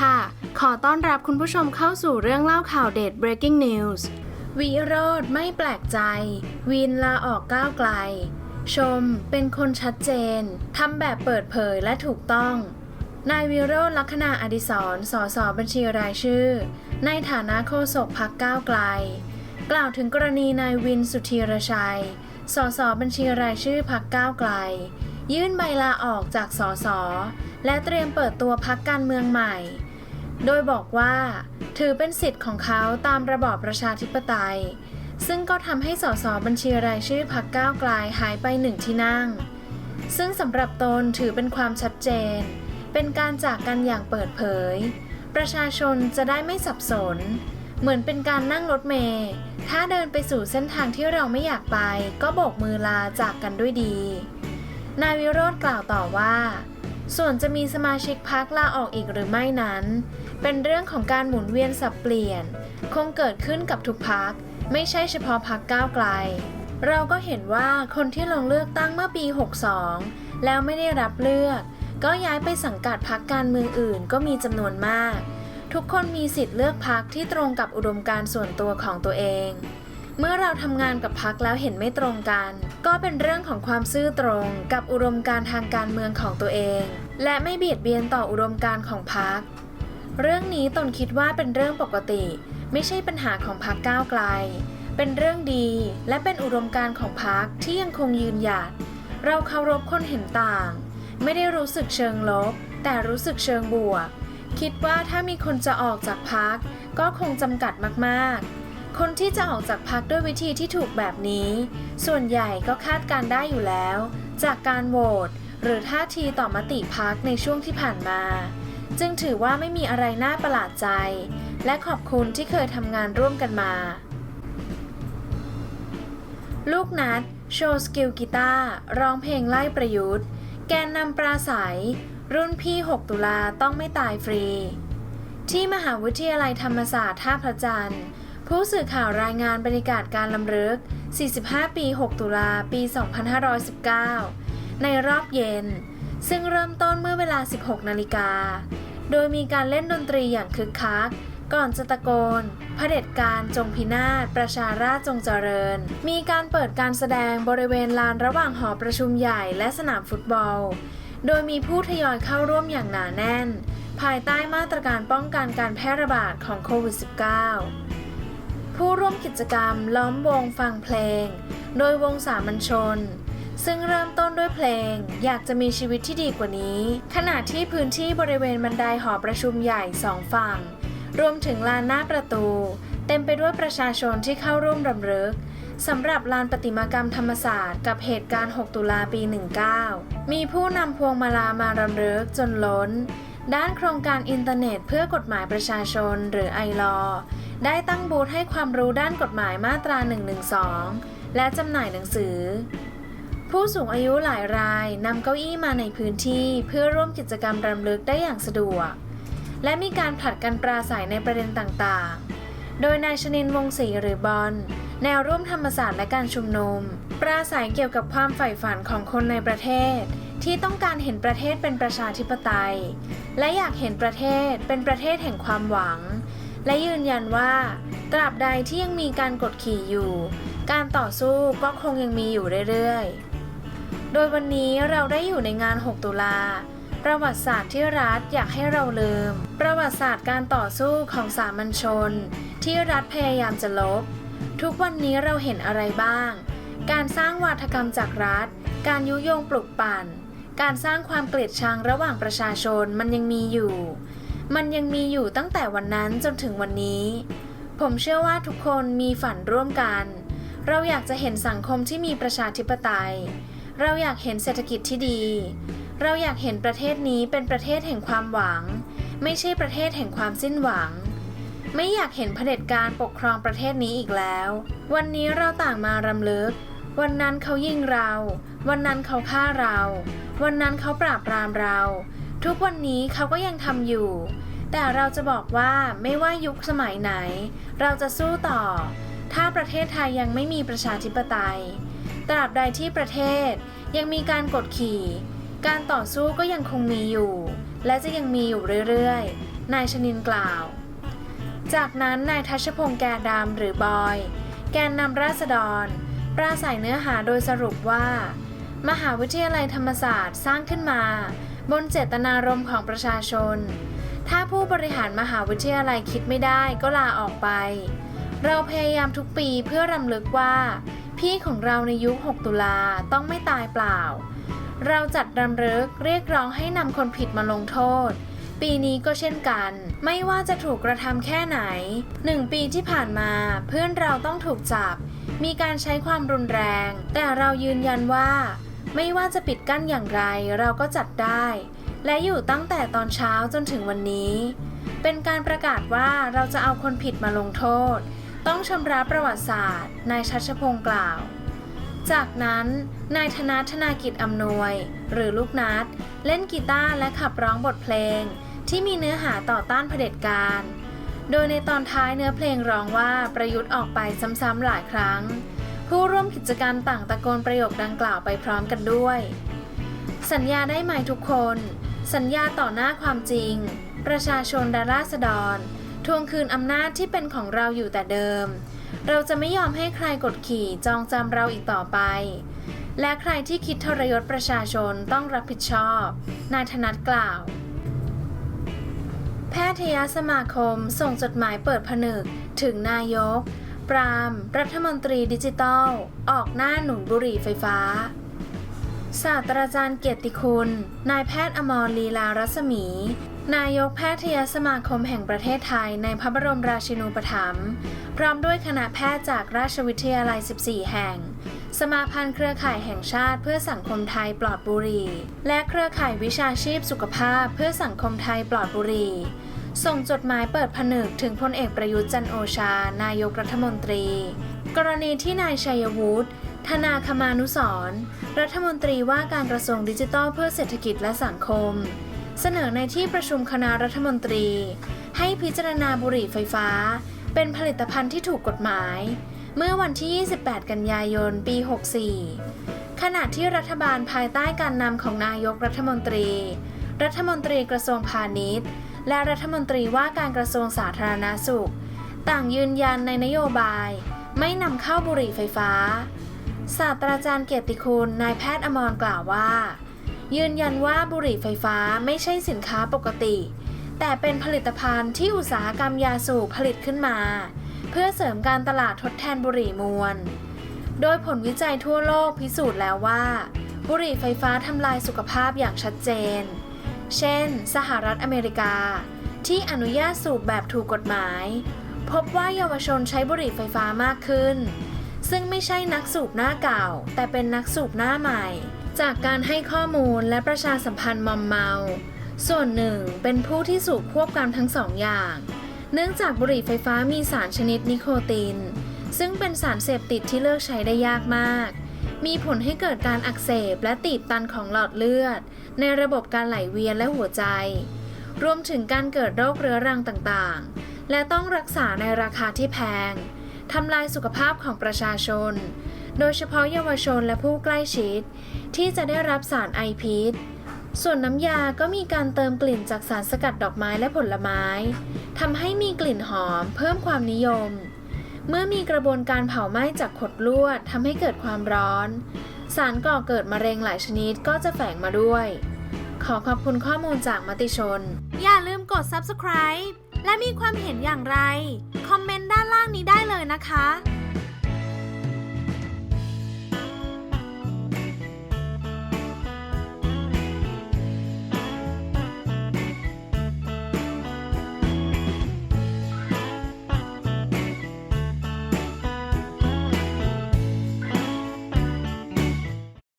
ค่ะ ขอต้อนรับคุณผู้ชมเข้าสู่เรื่องเล่าข่าวเด็ด breaking news วิโรธไม่แปลกใจ วินลาออกก้าวไกล ชมเป็นคนชัดเจน ทำแบบเปิดเผยและถูกต้อง นายวิโรธลักษณะอดิศรสอสอบัญชีรายชื่อ ในฐานะโฆษกพักก้าวไกล กล่าวถึงกรณีนายวินสุธีรชัย สอสอบัญชีรายชื่อพักก้าวไกล ยื่นใบลาออกจากสอสอและเตรียมเปิดตัวพักการเมืองใหม่ โดยบอกว่า ถือเป็นสิทธิ์ของเขาตามระบอบประชาธิปไตย ซึ่งก็ทำให้สสบัญชีรายชื่อพักก้าวไกลหายไปหนึ่งที่นั่ง ซึ่งสำหรับตนถือเป็นความชัดเจน เป็นการจากกันอย่างเปิดเผย ประชาชนจะได้ไม่สับสน เหมือนเป็นการนั่งรถเมล์ถ้าเดินไปสู่เส้นทางที่เราไม่อยากไป ก็โบกมือลาจากกันด้วยดี นายวิโรธกล่าวต่อว่า ส่วนจะมีสมาชิกพักลาออกอีกหรือไม่นั้น เป็นเรื่องของการหมุนเวียนสับเปลี่ยน คงเกิดขึ้นกับทุกพัก ไม่ใช่เฉพาะพักก้าวไกล เราก็เห็นว่าคนที่ลงเลือกตั้งเมื่อปี 62 แล้วไม่ได้รับเลือก ก็ย้ายไปสังกัดพักการเมืองอื่นก็มีจำนวนมาก ทุกคนมีสิทธิ์เลือกพักที่ตรงกับอุดมการณ์ส่วนตัวของตัวเองเมื่อเราทำงานกับพักแล้วเห็นไม่ตรงกัน ก็เป็นเรื่องของความซื่อตรงกับอุดมการณ์ทางการเมืองของตัวเอง และไม่เบียดเบียนต่ออุดมการณ์ของพัก เรื่องนี้ตนคิดว่าเป็นเรื่องปกติ ไม่ใช่ปัญหาของพักก้าวไกล เป็นเรื่องดีและเป็นอุดมการณ์ของพักที่ยังคงยืนหยัด เราเคารพคนเห็นต่าง ไม่ได้รู้สึกเชิงลบ แต่รู้สึกเชิงบวก คิดว่าถ้ามีคนจะออกจากพักก็คงจำกัดมากๆ คนที่จะออกจากพักด้วยวิธีที่ถูกแบบนี้ ส่วนใหญ่ก็คาดการได้อยู่แล้ว จากการโหวตหรือท่าทีต่อมติพักในช่วงที่ผ่านมา จึงถือว่าไม่มีอะไรน่าประหลาดใจ และขอบคุณที่เคยทำงานร่วมกันมา ลูกนัด โชว์สกิลกีตาร์ร้องเพลงไล่ประยุทธ์ แกนนำปราศัย รุ่นพี่ 6 ตุลาต้องไม่ตายฟรี ที่มหาวิทยาลัยธรรมศาสตร์ท่าพระจันทร์ ผู้สื่อข่าวรายงานบรรยากาศการลำลึก 45 ปี 6 ตุลาปี 2519 ในรอบเย็น ซึ่งเริ่มต้นเมื่อเวลา 16 นาฬิกา โดยมีการเล่นดนตรีอย่างคึกคัก ก่อนจะตะโกนเผด็จการจงพินาศ ประชาราษฎร์จงเจริญ มีการเปิดการแสดงบริเวณลานระหว่างหอประชุมใหญ่และสนามฟุตบอล โดยมีผู้ทยอยเข้าร่วมอย่างหนาแน่น ภายใต้มาตรการป้องกันการแพร่ระบาดของโควิด -19 ผู้ร่วมกิจกรรมล้อมวงฟังเพลง โดยวงสามัญชน ซึ่งเริ่มต้นด้วยเพลง อยากจะมีชีวิตที่ดีกว่านี้ ขณะที่พื้นที่บริเวณบันไดหอประชุมใหญ่สองฝั่ง รวมถึงลานหน้าประตู เต็มไปด้วยประชาชนที่เข้าร่วมรำลึกสำหรับลานประติมากรรมธรรมศาสตร์กับเหตุการณ์ 6 ตุลาปี 19 มีผู้นำพวงมาลามารำลึกจนล้น ด้านโครงการอินเทอร์เน็ตเพื่อกฎหมายประชาชนหรือไอลอได้ตั้งบูธให้ความรู้ด้านกฎหมายมาตรา 112 และจำหน่ายหนังสือ ผู้สูงอายุหลายรายนำเก้าอี้มาในพื้นที่เพื่อร่วมกิจกรรมรำลึกได้อย่างสะดวก และมีการผลัดกันปราศัยในประเด็นต่างๆ โดยนายชนินวงศ์ศรีหรือบอลแนวร่วมธรรมศาสตร์และการชุมนุม ปราศัยเกี่ยวกับความใฝ่ฝันของคนในประเทศ ที่ต้องการเห็นประเทศเป็นประชาธิปไตย และอยากเห็นประเทศเป็นประเทศแห่งความหวัง และยืนยันว่า ตราบใดที่ยังมีการกดขี่อยู่ การต่อสู้ก็คงยังมีอยู่เรื่อยๆ โดยวันนี้เราได้อยู่ในงาน 6 ตุลา ประวัติศาสตร์ที่รัฐอยากให้เราลืม ประวัติศาสตร์การต่อสู้ของสามัญชน ที่รัฐพยายามจะลบ ทุกวันนี้เราเห็นอะไรบ้าง การสร้างวาทกรรมจากรัฐ การยุยงปลุกปั่น การสร้างความเกลียดชังระหว่างประชาชนมันยังมีอยู่ มันยังมีอยู่ตั้งแต่วันนั้นจนถึงวันนี้ ผมเชื่อว่าทุกคนมีฝันร่วมกัน เราอยากจะเห็นสังคมที่มีประชาธิปไตย เราอยากเห็นเศรษฐกิจที่ดี เราอยากเห็นประเทศนี้เป็นประเทศแห่งความหวัง ไม่ใช่ประเทศแห่งความสิ้นหวัง ไม่อยากเห็นเผด็จการปกครองประเทศนี้อีกแล้ว วันนี้เราต่างมารำลึก วันนั้นเขายิงเรา วันนั้นเขาฆ่าเรา วันนั้นเขาปราบปรามเรา ทุกวันนี้เขาก็ยังทำอยู่ แต่เราจะบอกว่าไม่ว่ายุคสมัยไหน เราจะสู้ต่อ ถ้าประเทศไทยยังไม่มีประชาธิปไตย ตราบใดที่ประเทศ ยังมีการกดขี่ การต่อสู้ก็ยังคงมีอยู่ และจะยังมีอยู่เรื่อยๆ นายชนินกล่าว จากนั้นนายทัชพงษ์แกดำหรือบอย แกนนำราษฎร ปราศัยเนื้อหาโดยสรุปว่า มหาวิทยาลัยธรรมศาสตร์สร้างขึ้นมา บนเจตนารมณ์ของประชาชน ถ้าผู้บริหารมหาวิทยาลัยคิดไม่ได้ก็ลาออกไป เราพยายามทุกปีเพื่อรำลึกว่า พี่ของเราในยุค 6 ตุลาต้องไม่ตายเปล่า เราจัดรำลึกเรียกร้องให้นำคนผิดมาลงโทษ ปีนี้ก็เช่นกัน ไม่ว่าจะถูกกระทำแค่ไหนหนึ่งปีที่ผ่านมาเพื่อนเราต้องถูกจับ มีการใช้ความรุนแรง แต่เรายืนยันว่า ไม่ว่าจะปิดกั้นอย่างไรเราก็จัดได้ และอยู่ตั้งแต่ตอนเช้าจนถึงวันนี้ เป็นการประกาศว่าเราจะเอาคนผิดมาลงโทษ ต้องชำระประวัติศาสตร์ นายชัชพงศ์กล่าว จากนั้น นายธนัทธนากิจอำนวย หรือลูกนัดเล่นกีตาร์และขับร้องบทเพลง ที่มีเนื้อหาต่อต้านเผด็จการ โดยในตอนท้ายเนื้อเพลงร้องว่าประยุทธ์ออกไปซ้ำๆหลายครั้ง ผู้ร่วมกิจกรรมต่างตะโกนประโยคดังกล่าวไปพร้อมกันด้วย สัญญาได้ไหมทุกคน สัญญาต่อหน้าความจริง ประชาชนและราษฎร ทวงคืนอำนาจที่เป็นของเราอยู่แต่เดิม เราจะไม่ยอมให้ใครกดขี่จองจำเราอีกต่อไป และใครที่คิดทรยศประชาชนต้องรับผิดชอบ นายธนัทกล่าว แพทยสมาคมส่งจดหมายเปิดผนึก ถึงนายก ปราม รัฐมนตรีดิจิทัลออกหน้าหนุนบุหรี่ไฟฟ้า ศาสตราจารย์เกียรติคุณ นายแพทย์อมรลีลารัศมี นายกแพทยสมาคมแห่งประเทศไทยในพระบรมราชินูปถัมภ์พร้อมด้วยคณะแพทย์จากราชวิทยาลัย 14 แห่ง สมาพันธ์เครือข่ายแห่งชาติเพื่อสังคมไทยปลอดบุหรี่และเครือข่ายวิชาชีพสุขภาพเพื่อสังคมไทยปลอดบุหรี่ส่งจดหมายเปิดผนึกถึงพลเอกประยุทธ์จันโอชา นายกรัฐมนตรี กรณีที่นายชัยวุฒิ ธนาคมานุสรรัฐมนตรีว่าการกระทรวงดิจิทัลเพื่อเศรษฐกิจและสังคม เสนอในที่ประชุมคณะรัฐมนตรี ให้พิจารณาบุหรี่ไฟฟ้า เป็นผลิตภัณฑ์ที่ถูกกฎหมาย เมื่อวันที่ 28 กันยายน ปี 64 ขณะที่รัฐบาลภายใต้การนำของนายกรัฐมนตรี รัฐมนตรีกระทรวงพาณิชย์ และรัฐมนตรีว่าการกระทรวงสาธารณาสุข ต่างยืนยันในนโยบาย ไม่นำเข้าบุหรี่ไฟฟ้า ศาสตราจารย์เกียรติคุณ นายแพทย์อมรกล่าวว่า ยืนยันว่าบุหรี่ไฟฟ้าไม่ใช่สินค้าปกติ แต่เป็นผลิตภัณฑ์ที่อุตสาหกรรมยาสูบผลิตขึ้นมา เพื่อเสริมการตลาดทดแทนบุหรี่มวล โดยผลวิจัยทั่วโลกพิสูจน์แล้วว่า บุหรี่ไฟฟ้าทำลายสุขภาพอย่างชัดเจน เช่น สหรัฐอเมริกา ที่อนุญาตสูบแบบถูกกฎหมาย พบว่าเยาวชนใช้บุหรี่ไฟฟ้ามากขึ้น ซึ่งไม่ใช่นักสูบหน้าเก่า แต่เป็นนักสูบหน้าใหม่ จากการให้ข้อมูลและประชาสัมพันธ์มอมเมา ส่วนหนึ่งเป็นผู้ที่สูบควบกันทั้งสองอย่าง เนื่องจากบุหรี่ไฟฟ้ามีสารชนิดนิโคติน ซึ่งเป็นสารเสพติดที่เลิกใช้ได้ยากมาก มีผลให้เกิดการอักเสบและตีบตันของหลอดเลือด ในระบบการไหลเวียนและหัวใจ รวมถึงการเกิดโรคเรื้อรังต่างๆ และต้องรักษาในราคาที่แพง ทำลายสุขภาพของประชาชน โดยเฉพาะเยาวชนและผู้ใกล้ชิด ที่จะได้รับสารไอพิษ ส่วนน้ำยาก็มีการเติมกลิ่นจากสารสกัดดอกไม้และผลไม้ทำให้มีกลิ่นหอม เพิ่มความนิยม เมื่อมีกระบวนการเผาไหม้จากขดลวดทำให้เกิดความร้อน สารก่อเกิดมะเร็งหลายชนิดก็จะแฝงมาด้วย ขอขอบคุณข้อมูลจากมติชน อย่าลืมกด subscribe และมีความเห็นอย่างไรานล่างนี้ได้เลยนะคะ